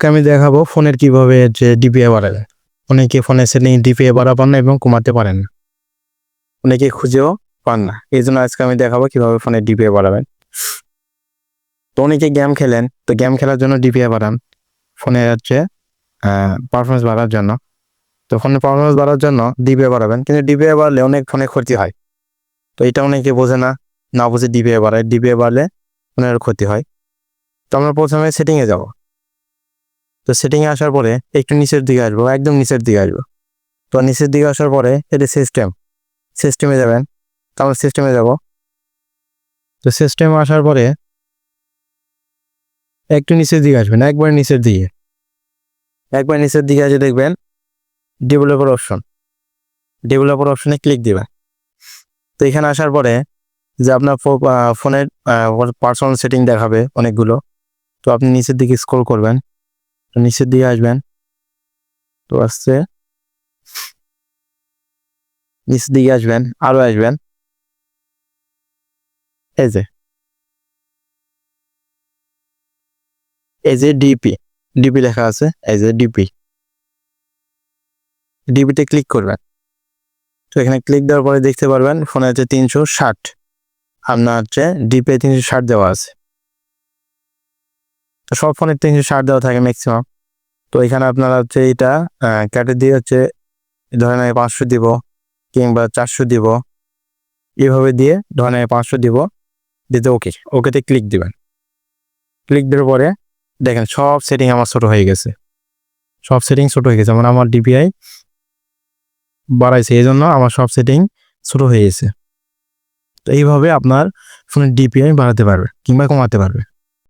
আজকে আমি দেখাবো ফোনের কীভাবে যে ডিপিআই বাড়াবে অনেকে ফোনের সেটিং ডিপিআই বাড়াবেন না এবং কমাতে পারেন না। অনেকে খুঁজেও পান না। এই জন্য আজকে আমি দেখাবো কীভাবে ফোনের ডিপিএ বাড়াবেন। তো অনেকে গেম খেলেন, তো গেম খেলার জন্য ডিপিএ বাড়ান। ফোনের হচ্ছে পারফরমেন্স বাড়ার জন্য। তো ফোনের পারফরমেন্স বাড়ার জন্য ডিপিএ বাড়াবেন। কিন্তু ডিপিএ বাড়লে অনেক ফোনে ক্ষতি হয়। তো এটা অনেকে বোঝে না না বুঝে ডিপিআই বাড়ায়। ডিপিআই বাড়লে ফোনের ক্ষতি হয়। তো আমরা প্রথমে সেটিংয়ে যাব। তো সেটিংয়ে আসার পরে একটু নিচের দিকে আসব, একদম নিচের দিকে আসব। তো নিচের দিকে আসার পরে এটা সিস্টেম সিস্টেমে যাবেন। তো আমরা সিস্টেমে যাব। তো সিস্টেমে আসার পরে একটু নিচের দিকে আসবেন, একবার নিচের দিকে। একবার নিচের দিকে আসে দেখবেন ডেভেলপার অপশন ডেভেলপার অপশনে ক্লিক দিবেন। তো এখানে আসার পরে যে আপনার ফোনের পার্সোনাল সেটিং দেখাবে অনেকগুলো। তো আপনি নিচের দিকে স্ক্রল করবেন। নিচের দিকে আসবেন। তো আসছে। নিচের দিকে আসবেন, আরও আসবেন। এই যে। এই যে ডিপি ডিপি লেখা আছে, এই যে ডিপি ডিপিতে ক্লিক করবেন। তো এখানে ক্লিক দেওয়ার পরে দেখতে পারবেন, ফোনে হচ্ছে তিনশো ষাট। আপনার হচ্ছে ডিপে তিনশো ষাট দেওয়া আছে। সব ফোনের তিনশো ষাট দেওয়া থাকে ম্যাক্সিমাম তো এখানে আপনারা হচ্ছে এটা ক্যাটে দিয়ে হচ্ছে ধরেন আমি পাঁচশো দিব কিংবা চারশো দিব। এভাবে দিয়ে ধরেন আমি পাঁচশো দিব, দিতে ওকে ওকেতে ক্লিক দিবেন। ক্লিক দেওয়ার পরে দেখেন সব সেটিং আমার ছোট হয়ে গেছে। সব সেটিং ছোট হয়ে গেছে মানে আমার ডিপিআই বাড়াইছে এই জন্য আমার সব সেটিং ছোট হয়ে গেছে। তো এইভাবে আপনার ফোনের ডিপিআই বাড়াতে পারবে কিংবা কমাতে পারবে।